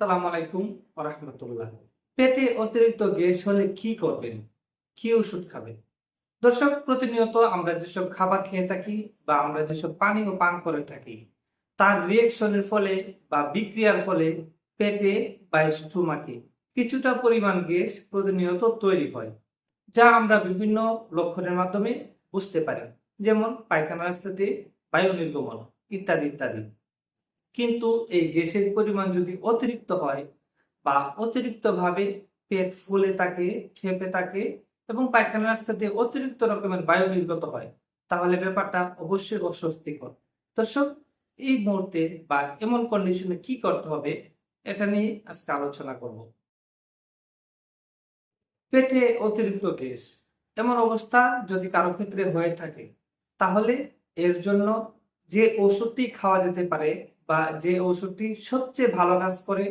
সালাম আলাইকুম রহমতুল্লাহ। পেটে অতিরিক্ত গ্যাস হলে কি করবেন? কি ওষুধ খাবেন? দর্শক, প্রতিনিয়ত আমরা যেসব খাবার খেয়ে থাকি বা আমরা যেসব পানীয় পান করে থাকি, তার রিয়েকশনের ফলে বা বিক্রিয়ার ফলে পেটে বা স্টোমাকে কিছুটা পরিমাণ গ্যাস প্রতিনিয়ত তৈরি হয়, যা আমরা বিভিন্ন লক্ষণের মাধ্যমে বুঝতে পারি। যেমন পায়খানা রাস্তাতে বায়ু নির্গমন ইত্যাদি ইত্যাদি। কিন্তু এই গ্যাসের পরিমাণ যদি অতিরিক্ত হয় বা অতিরিক্ত ভাবে পেট ফুলে থাকে, খেপে থাকে এবং পায়খানা রাস্তা দিয়ে অতিরিক্ত রকমের বায়ু নির্গত হয়, তাহলে ব্যাপারটা অবশ্যই অস্বস্তিকর। দর্শক, এই মুহূর্তে বা এমন কন্ডিশনে কি করতে হবে, এটা নিয়ে আজকে আলোচনা করব। পেটে অতিরিক্ত গ্যাস, এমন অবস্থা যদি কারও ক্ষেত্রে হয়ে থাকে, তাহলে এর জন্য যে ওষুধটি খাওয়া যেতে পারে বা যে ওষুধটি সবচেয়ে ভালো কাজ করে,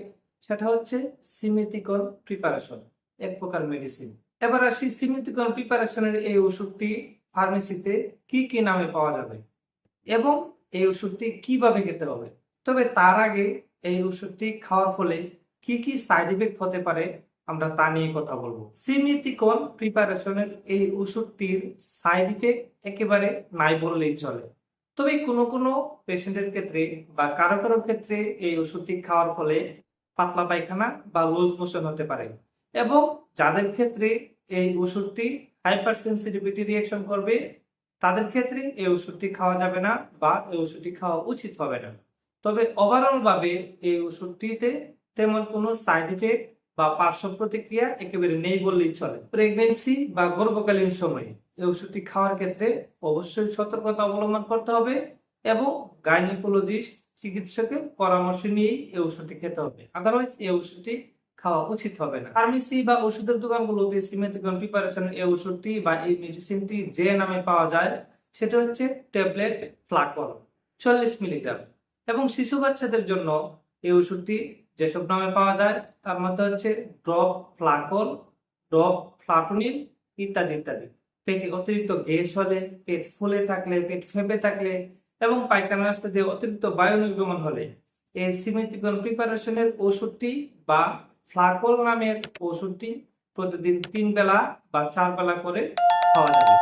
সেটা হচ্ছে সিমিতিকন প্রিপারেশন, এক প্রকার মেডিসিন এবার আসি সিমিতিকন প্রিপারেশনের এই ওষুধটি ফার্মেসিতে কি কি নামে পাওয়া যাবে এবং এই ওষুধটি কীভাবে খেতে হবে? তবে তার আগে এই ওষুধটি খাওয়ার ফলে কি কি সাইড ইফেক্ট হতে পারে আমরা তা নিয়ে কথা বলব। সিমিতিকন প্রিপারেশনের এই ওষুধটির সাইড ইফেক্ট একেবারে নাই বললেই চলে। তবে কোনো কোনো পেশেন্টের ক্ষেত্রে বা কারও কারও ক্ষেত্রে এই ওষুধটি খাওয়ার ফলে পাতলা পায়খানা বা লুজ মোশন হতে পারে। এবং যাদের ক্ষেত্রে এই ওষুধটি হাইপার সেন্সিটিভিটি রিয়াকশন করবে, তাদের ক্ষেত্রে এই ওষুধটি খাওয়া যাবে না বা এই ওষুধটি খাওয়া উচিত হবে না। তবে ওভারঅল ভাবে এই ওষুধটিতে তেমন কোনো সাইড ইফেক্ট বা পার্শ্ব প্রতিক্রিয়া একেবারে নেই বললেই চলে। প্রেগনেন্সি বা গর্ভকালীন সময়ে এই ওষুধটি খাওয়ার ক্ষেত্রে অবশ্যই সতর্কতা অবলম্বন করতে হবে এবং গাইনোকোলজিস্ট চিকিৎসকের পরামর্শ নিয়েই এই ওষুধটি খেতে হবে। আদারওয়াইজ এই ওষুধটি খাওয়া উচিত হবে না। ফার্মেসি বা ওষুধের দোকানগুলোতে সিমেথিকন প্রিপারেশন এই ওষুধটি বা এই মেডিসিনটি যে নামে পাওয়া যায়, সেটা হচ্ছে ট্যাবলেট ফ্লাকল চল্লিশ মিলিগ্রাম এবং শিশু বাচ্চাদের জন্য এই ওষুধটি যেসব নামে পাওয়া যায়, তার মধ্যে হচ্ছে ড্রপ ফ্লাকল ড্রপ ফ্লাটোনিল ইত্যাদি ইত্যাদি। পেটে অতিরিক্ত গ্যাস হলে, পেট ফুলে থাকলে, পেট ফেপে থাকলে এবং পায়খানা রাস্তা দিয়ে অতিরিক্ত বায়ু নির্গমন হলে, এই সিমেথিকন প্রিপারেশনের ওষুধটি বা ফ্লাকল নামের ওষুধটি প্রতিদিন তিন বেলা বা চার বেলা করে খাওয়া যাবে।